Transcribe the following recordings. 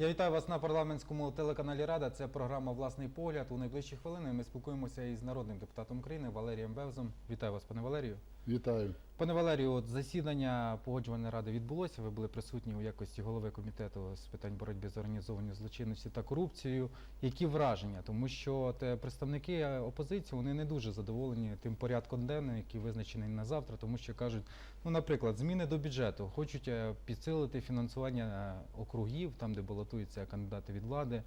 Я вітаю вас на парламентському телеканалі Рада. Це програма Власний погляд. У найближчі хвилини ми спілкуємося із народним депутатом України Валерієм Бевзом. Вітаю вас, пане Валерію. Вітаю. Пане Валерію, от засідання погоджувальної ради відбулося. Ви були присутні у якості голови комітету з питань боротьби з організованою злочинністю та корупцією. Які враження? Тому що от, е, представники опозиції вони не дуже задоволені тим порядком денним, який визначений на завтра, тому що кажуть, ну, наприклад, зміни до бюджету хочуть е, підсилити фінансування е, округів, там де балотуються кандидати від влади.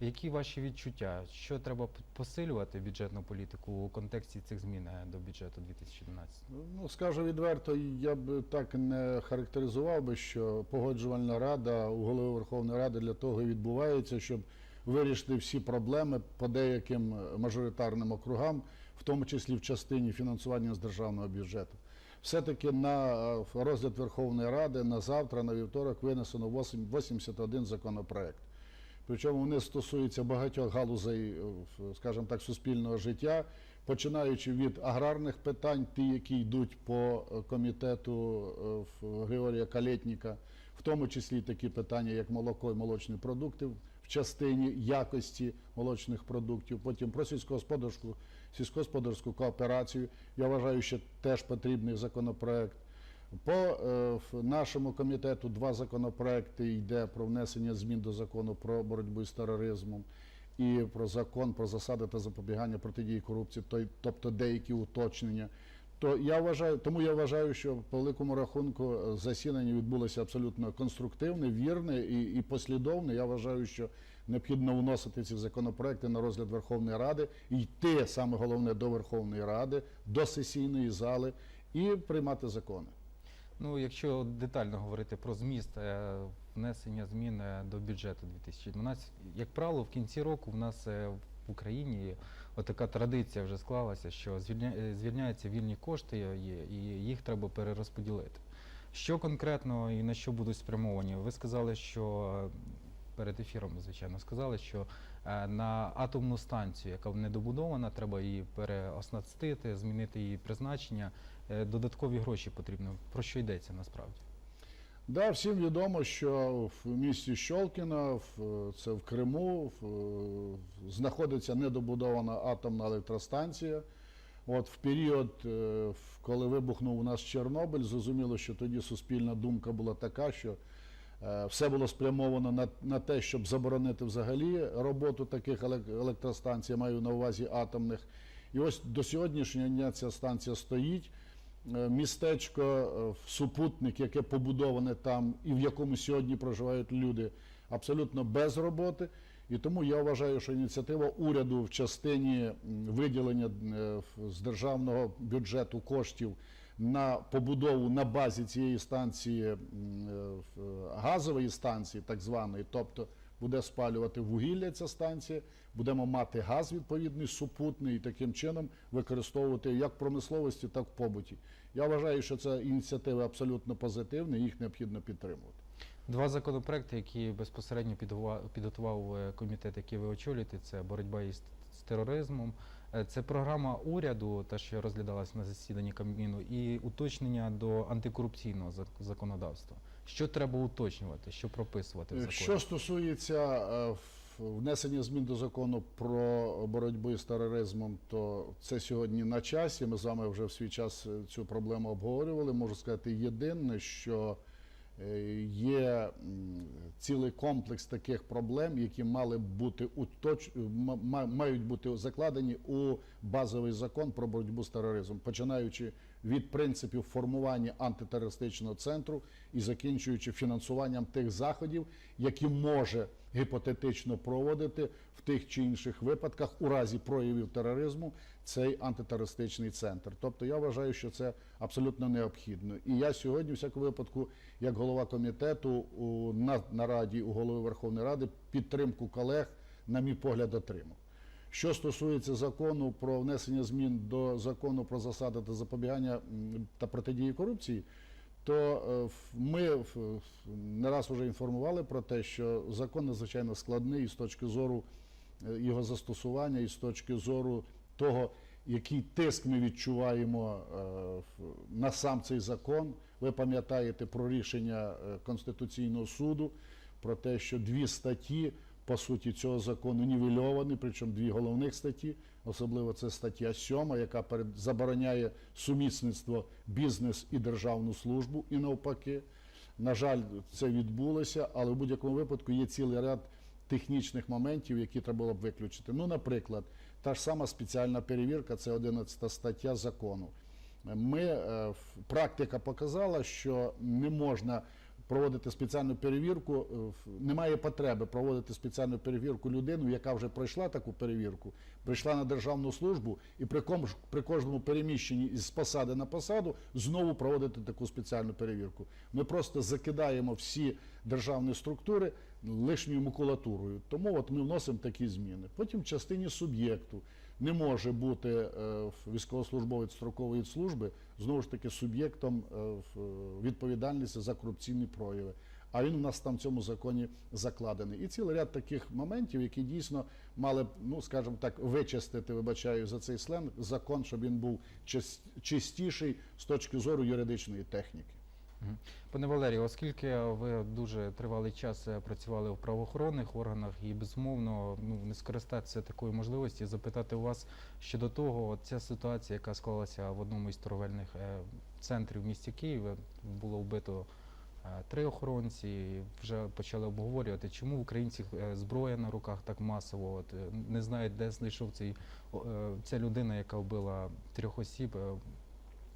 Які ваші відчуття? Що треба посилювати бюджетну політику у контексті цих змін е, до бюджету 2012? Ну, скажу відверто, я б так не характеризував би, що погоджувальна рада у голови Верховної Ради для того і відбувається, щоб вирішити всі проблеми по деяким мажоритарним округам, в тому числі в частині фінансування з державного бюджету. Все-таки на е, розгляд Верховної Ради на завтра, на вівторок, винесено 8 81 законопроект. Причому вони стосуються багатьох галузей, е, скажімо так, суспільного життя, починаючи від аграрних питань, ті, які йдуть по е, комітету е, Григорія Калєтніка, в тому числі такі питання, як молоко і молочні продукти в частині якості молочних продуктів, потім про сільськогосподарську, сільськогосподарську кооперацію. Я вважаю, що теж потрібний законопроект. По е, нашому комітету два законопроекти йде про внесення змін до закону про боротьбу з тероризмом і про закон про засади та запобігання протидії корупції, тобто деякі уточнення. То я вважаю, тому я вважаю, що по великому рахунку е, засідання відбулося абсолютно конструктивне, вірне і, і послідовне. Я вважаю, що необхідно вносити ці законопроекти на розгляд Верховної Ради йти саме головне до Верховної Ради, до сесійної зали і приймати закони. Ну, якщо детально говорити про зміст е, внесення змін е, до бюджету 2012, як правило, в кінці року в нас е, в Україні отака традиція вже склалася, що звільня, звільняються вільні кошти і їх треба перерозподілити. Що конкретно і на що будуть спрямовані? Ви сказали, що перед ефіром, звичайно, сказали, що на атомну станцію, яка недобудована, треба її переоснастити, змінити її призначення. Е, Додаткові гроші потрібно. Про що йдеться насправді? Да, всім відомо, що в місті Щолкіно, в- це в Криму, знаходиться недобудована атомна електростанція. От в період, е, коли вибухнув у нас Чорнобиль, зрозуміло, що тоді суспільна думка була така, що е, все було спрямовано на, на те, щоб заборонити взагалі роботу таких елек- електростанцій, маю на увазі атомних. І ось до сьогоднішнього дня ця станція стоїть. Е, Містечко е, супутник, яке побудоване там і в якому сьогодні проживають люди, абсолютно без роботи. І тому я вважаю, що ініціатива уряду в частині виділення е, з державного бюджету коштів на побудову на базі цієї станції газової станції, так званої, тобто буде спалювати вугілля ця станція, будемо мати газ відповідний, супутний, і таким чином використовувати як в промисловості, так і в побуті. Я вважаю, що це ініціатива абсолютно позитивна, їх необхідно підтримувати. Два законопроекти, які безпосередньо підготував, е, комітет, який ви очолюєте, це боротьба із тероризмом, е, це програма уряду, та що розглядалась на засіданні Кабміну, і уточнення до антикорупційного зак- законодавства. Що треба уточнювати, що прописувати в законі? Що стосується е, внесення змін до закону про боротьбу з тероризмом, то це сьогодні на часі. Ми з вами вже в свій час е, цю проблему обговорювали. Можу сказати, єдине, що е, є цілий комплекс таких проблем, які мали бути уточ... мають бути закладені у базовий закон про боротьбу з тероризмом, починаючи від принципів формування антитерористичного центру і закінчуючи фінансуванням тих заходів, які може гіпотетично проводити в тих чи інших випадках у разі проявів тероризму цей антитерористичний центр. Тобто я вважаю, що це абсолютно необхідно. І я сьогодні, в всякому випадку, як голова комітету на нараді у голови Верховної Ради підтримку колег, на мій погляд, отримав. Що стосується закону про внесення змін до закону про засади та запобігання та протидії корупції, то е, ми не раз вже інформували про те, що закон надзвичайно складний з точки зору е, його застосування, і з точки зору того, який тиск ми відчуваємо е, на сам цей закон. Ви пам'ятаєте про рішення Конституційного суду про те, що дві статті по суті цього закону нівельовані, причому дві головних статті, особливо це стаття 7, яка забороняє сумісництво бізнес і державну службу, і навпаки. На жаль, це відбулося, але в будь-якому випадку є цілий ряд технічних моментів, які треба було б виключити. Ну, наприклад, та ж сама спеціальна перевірка, це 11 стаття закону. Ми, е, практика показала, що не можна проводити спеціальну перевірку, е, немає потреби проводити спеціальну перевірку людину, яка вже пройшла таку перевірку, прийшла на державну службу і при, ком, при кожному переміщенні із посади на посаду знову проводити таку спеціальну перевірку. Ми просто закидаємо всі державні структури лишньою макулатурою. Тому от ми вносимо такі зміни. Потім в частині суб'єкту не може бути е, військовослужбовець строкової служби знову ж таки суб'єктом е, відповідальності за корупційні прояви. А він у нас там в цьому законі закладений. І цілий ряд таких моментів, які дійсно мали б, ну скажімо так, вичистити, вибачаю за цей сленг, закон, щоб він був чистіший з точки зору юридичної техніки. Пане Валерію, оскільки ви дуже тривалий час е, працювали в правоохоронних органах і безумовно ну, не скористатися такою можливості, запитати у вас щодо того, от ця ситуація, яка склалася в одному із торговельних е, центрів в місті Києва, було вбито е, три охоронці, і вже почали обговорювати, чому в українців зброя на руках так масово. От, не знають, де знайшов цей, ця людина, яка вбила трьох осіб.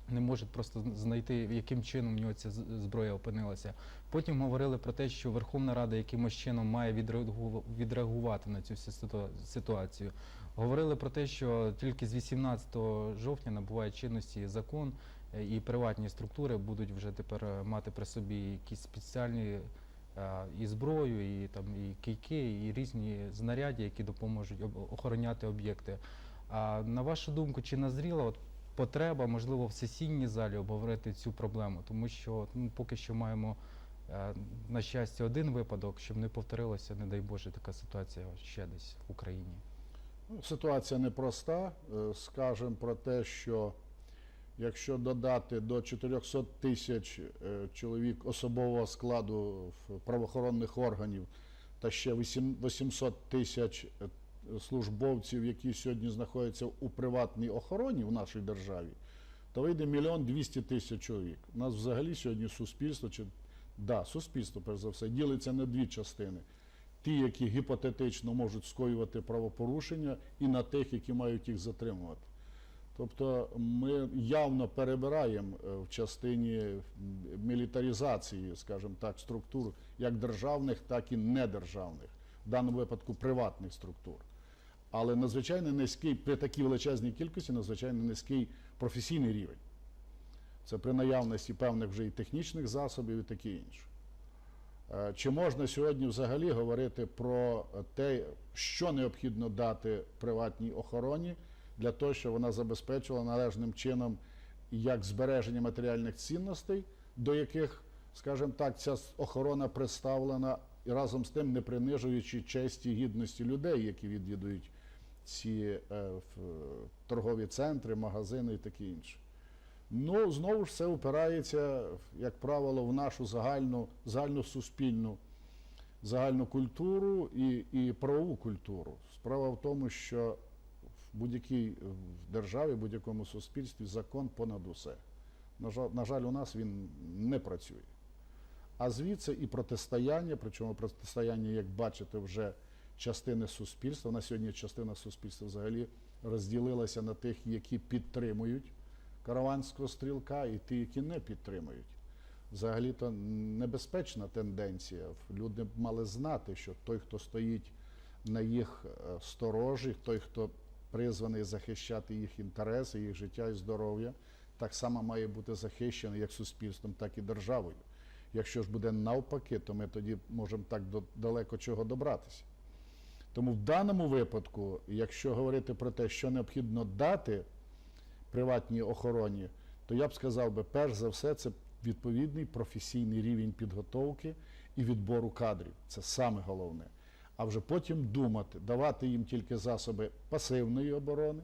Не можуть просто знайти, яким чином в нього ця зброя опинилася. Потім говорили про те, що Верховна Рада якимось чином має відреагу- відреагувати на цю ситуацію. Говорили про те, що тільки з 18 жовтня набуває чинності закон, е, і приватні структури будуть вже тепер е, мати при собі якісь спеціальні е, і зброю, і там і кийки, і різні знаряддя, які допоможуть охороняти об'єкти. А на вашу думку, чи назріла от потреба, можливо, в сесійній залі обговорити цю проблему, тому що ну, поки що маємо е, на щастя один випадок, щоб не повторилася, не дай Боже, така ситуація ще десь в Україні. Ну, Ситуація непроста. Е, Скажемо про те, що якщо додати до 400 тисяч е, чоловік особового складу правоохоронних органів та ще 8 800 тисяч службовців, які сьогодні знаходяться у приватній охороні в нашій державі, то вийде мільйон 200 тисяч чоловік. У нас взагалі сьогодні суспільство, чи да, суспільство, перш за все, ділиться на дві частини ті, які гіпотетично можуть скоювати правопорушення, і на тих, які мають їх затримувати. Тобто ми явно перебираємо е, в частині мілітаризації, скажімо так, структур як державних, так і недержавних, в даному випадку приватних структур. Але надзвичайно низький, при такій величезній кількості, надзвичайно низький професійний рівень. Це при наявності певних вже і технічних засобів і таке інше. Е, Чи можна сьогодні взагалі говорити про те, що необхідно дати приватній охороні для того, щоб вона забезпечувала належним чином як збереження матеріальних цінностей, до яких, скажімо так, ця охорона представлена, і разом з тим не принижуючи честі гідності людей, які відвідують ці е, торгові центри, магазини і таке інше. Ну, знову ж все опирається, як правило, в нашу загальну, загальну суспільну, загальну культуру і, і правову культуру. Справа в тому, що в будь-якій державі, в будь-якому суспільстві закон понад усе. На жаль, на жаль, у нас він не працює. А звідси і протистояння, причому протистояння, як бачите, вже частини суспільства. На сьогодні частина суспільства взагалі розділилася на тих, які підтримують караванського стрілка, і ті, які не підтримують. Взагалі то небезпечна тенденція. Люди мали знати, що той, хто стоїть на їх е, сторожі, той, хто призваний захищати їх інтереси, їх життя і здоров'я, так само має бути захищений як суспільством, так і державою. Якщо ж буде навпаки, то ми тоді можемо так далеко чого добратися. Тому в даному випадку, якщо говорити про те, що необхідно дати приватній охороні, то я б сказав би, перш за все, це відповідний професійний рівень підготовки і відбору кадрів. Це саме головне. А вже потім думати, давати їм тільки засоби пасивної оборони,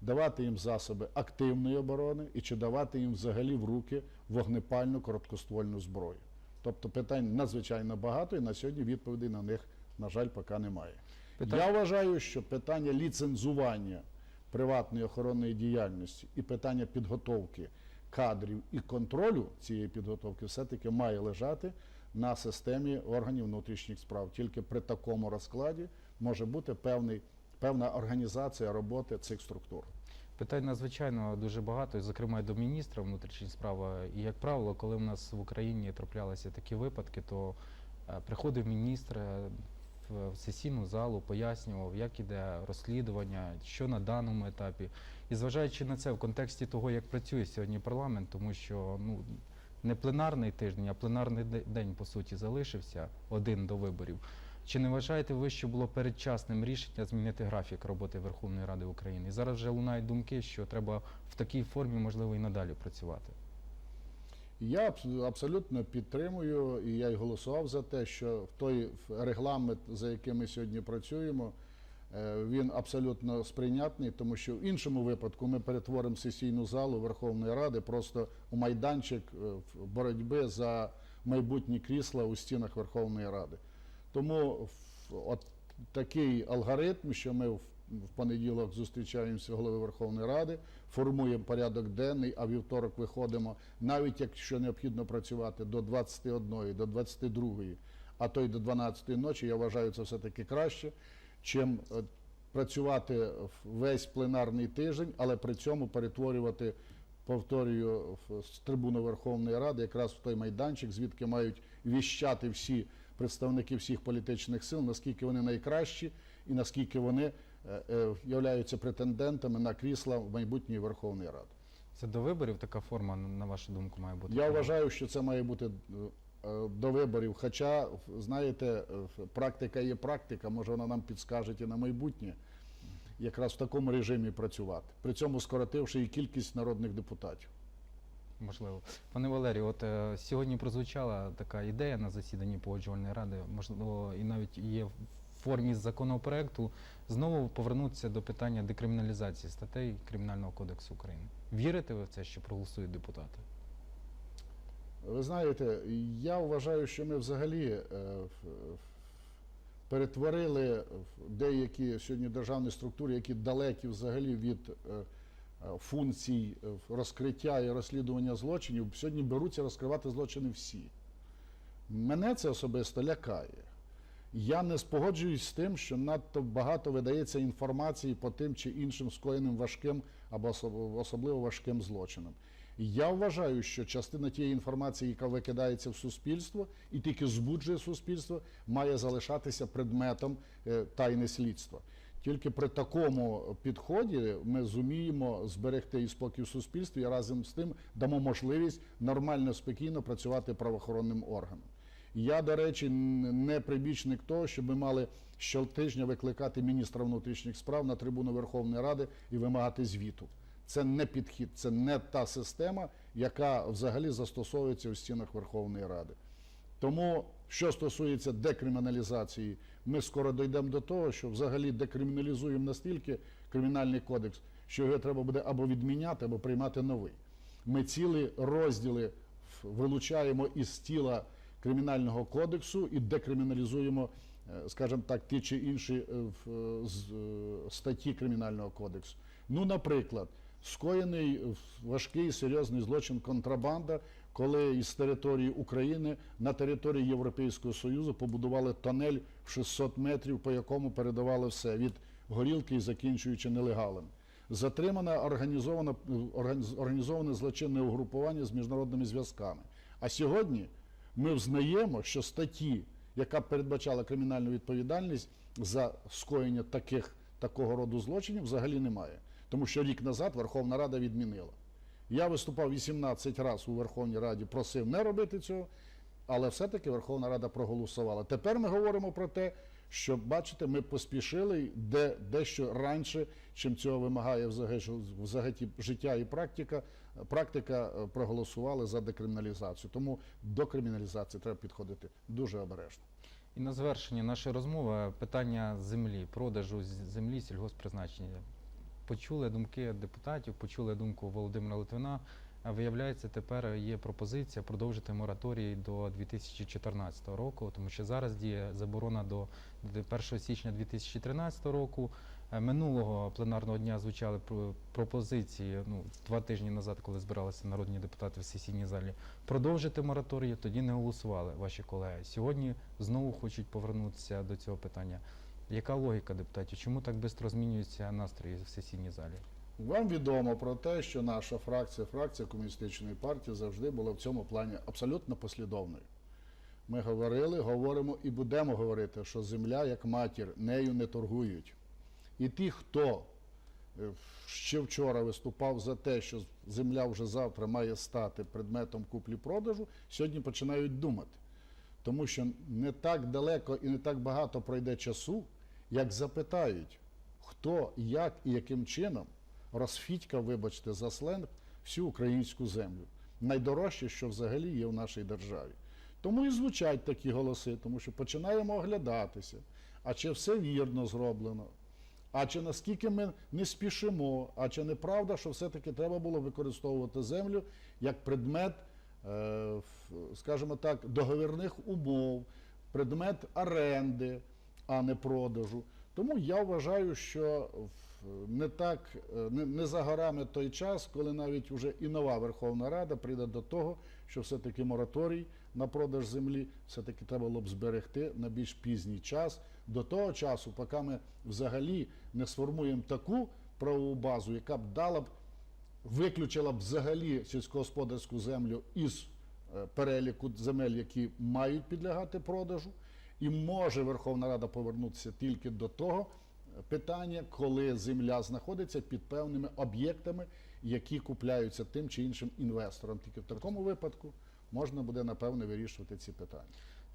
давати їм засоби активної оборони і чи давати їм взагалі в руки вогнепальну короткоствольну зброю. Тобто питань надзвичайно багато, і на сьогодні відповідей на них, на жаль, поки немає. Питання- Я вважаю, що питання ліцензування приватної охоронної діяльності і питання підготовки кадрів і контролю цієї підготовки все-таки має лежати на системі органів внутрішніх справ. Тільки при такому розкладі може бути певний, певна організація роботи цих структур. Питань надзвичайно дуже багато, зокрема і до міністра внутрішніх справ. І як правило, коли в нас в Україні траплялися такі випадки, то е, приходив міністр е, в в сесійну залу, пояснював, як іде розслідування, що на даному етапі. І зважаючи на це в контексті того, як працює сьогодні парламент, тому що ну не пленарний тиждень, а пленарний день по суті залишився один до виборів. Чи не вважаєте ви, що було передчасним рішення змінити графік роботи Верховної Ради України? І зараз вже лунають думки, що треба в такій формі, можливо, і надалі працювати. Я абсолютно підтримую, і я й голосував за те, що той регламент, за яким ми сьогодні працюємо, е, він абсолютно сприйнятний, тому що в іншому випадку ми перетворимо сесійну залу Верховної Ради просто у майданчик е, боротьби за майбутні крісла у стінах Верховної Ради. Тому от такий алгоритм, що ми в в понеділок зустрічаємося голови Верховної Ради, формуємо порядок денний, а вівторок виходимо, навіть якщо необхідно працювати до 21, до 22, а то й до 12 ночі, я вважаю це все-таки краще, чим е, працювати весь пленарний тиждень, але при цьому перетворювати, повторюю, з трибуни Верховної Ради якраз в той майданчик, звідки мають віщати всі представники всіх політичних сил, наскільки вони найкращі і наскільки вони являються претендентами на крісла в майбутньої Верховної Ради. Це до виборів така форма, на вашу думку, має бути? Я вважаю, що це має бути е, е, до виборів. Хоча, знаєте, е, практика є практика, може вона нам підскаже і на майбутнє якраз в такому режимі працювати, при цьому скоротивши і кількість народних депутатів. Можливо. Пане Валерію, от е, сьогодні прозвучала така ідея на засіданні погоджувальної ради, можливо, і навіть є формі законопроекту знову повернутися до питання декриміналізації статей Кримінального кодексу України. Вірите ви в це, що проголосують депутати? Ви знаєте, я вважаю, що ми взагалі е, перетворили деякі сьогодні державні структури, які далекі взагалі від е, е, функцій розкриття і розслідування злочинів, сьогодні беруться розкривати злочини всі. Мене це особисто лякає. Я не спогоджуюсь з тим, що надто багато видається інформації по тим чи іншим скоєним важким або особливо важким злочинам. Я вважаю, що частина тієї інформації, яка викидається в суспільство і тільки збуджує суспільство, має залишатися предметом е, тайни слідства. Тільки при такому підході ми зуміємо зберегти і спокій в суспільстві і разом з тим дамо можливість нормально, спокійно працювати правоохоронним органам. Я, до речі, не прибічник того, щоб ми мали щотижня викликати міністра внутрішніх справ на трибуну Верховної Ради і вимагати звіту. Це не підхід, це не та система, яка взагалі застосовується у стінах Верховної Ради. Тому, що стосується декриміналізації, ми скоро дійдемо до того, що взагалі декриміналізуємо настільки кримінальний кодекс, що його треба буде або відміняти, або приймати новий. Ми цілі розділи вилучаємо із тіла кримінального кодексу і декриміналізуємо, е, скажімо так, ті чи інші е, е, статті кримінального кодексу. Ну, наприклад, скоєний важкий серйозний злочин контрабанда, коли із території України на території Європейського Союзу побудували тонель в 600 метрів, по якому передавали все від горілки і закінчуючи нелегалом. Затримане організоване злочинне угрупування з міжнародними зв'язками. А сьогодні ми взнаємо, що статті, яка передбачала кримінальну відповідальність за скоєння таких, такого роду злочинів, взагалі немає. Тому що рік назад Верховна Рада відмінила. Я виступав 18 разів у Верховній Раді, просив не робити цього, але все-таки Верховна Рада проголосувала. Тепер ми говоримо про те, що бачите, ми поспішили де, дещо раніше, чим цього вимагає взагалі, життя і практика. Практика е, проголосували за декриміналізацію. Тому до криміналізації треба підходити дуже обережно. І на завершення нашої розмови питання землі, продажу землі сільгосппризначення. Почули думки депутатів, почули думку Володимира Литвина. Виявляється, тепер є пропозиція продовжити мораторій до 2014 року, тому що зараз діє заборона до до 1 січня 2013 року. Е, Минулого пленарного дня звучали про- пропозиції ну, два тижні назад, коли збиралися народні депутати в сесійній залі, продовжити мораторій, тоді не голосували ваші колеги. Сьогодні знову хочуть повернутися до цього питання. Яка логіка депутатів? Чому так швидко змінюються настрої в сесійній залі? Вам відомо про те, що наша фракція, фракція комуністичної партії, завжди була в цьому плані абсолютно послідовною. Ми говорили, говоримо і будемо говорити, що земля як матір, нею не торгують. І ті, хто е, ще вчора виступав за те, що земля вже завтра має стати предметом куплі-продажу, сьогодні починають думати. Тому що не так далеко і не так багато пройде часу, як запитають, хто, як і яким чином розфітькав, вибачте, за сленг всю українську землю. Найдорожче, що взагалі є в нашій державі. Тому і звучать такі голоси, тому що починаємо оглядатися, а чи все вірно зроблено, а чи наскільки ми не спішимо, а чи не правда, що все-таки треба було використовувати землю як предмет, е, скажімо так, договірних умов, предмет оренди, а не продажу. Тому я вважаю, що в- не так е, не, не за горами той час, коли навіть вже і нова Верховна Рада прийде до того, що все-таки мораторій на продаж землі все-таки треба було б зберегти на більш пізній час, до того часу, поки ми взагалі не сформуємо таку правову базу, яка б дала б виключила б взагалі сільськогосподарську землю із е, переліку земель, які мають підлягати продажу, і може Верховна Рада повернутися тільки до того питання, коли земля знаходиться під певними об'єктами, які купляються тим чи іншим інвестором. Тільки в такому випадку можна буде напевне вирішувати ці питання.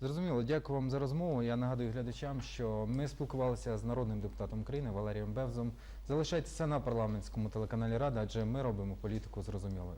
Зрозуміло, дякую вам за розмову. Я нагадую глядачам, що ми спілкувалися з народним депутатом України Валерієм Бевзом. Залишайтеся на парламентському телеканалі Рада, адже ми робимо політику зрозумілою.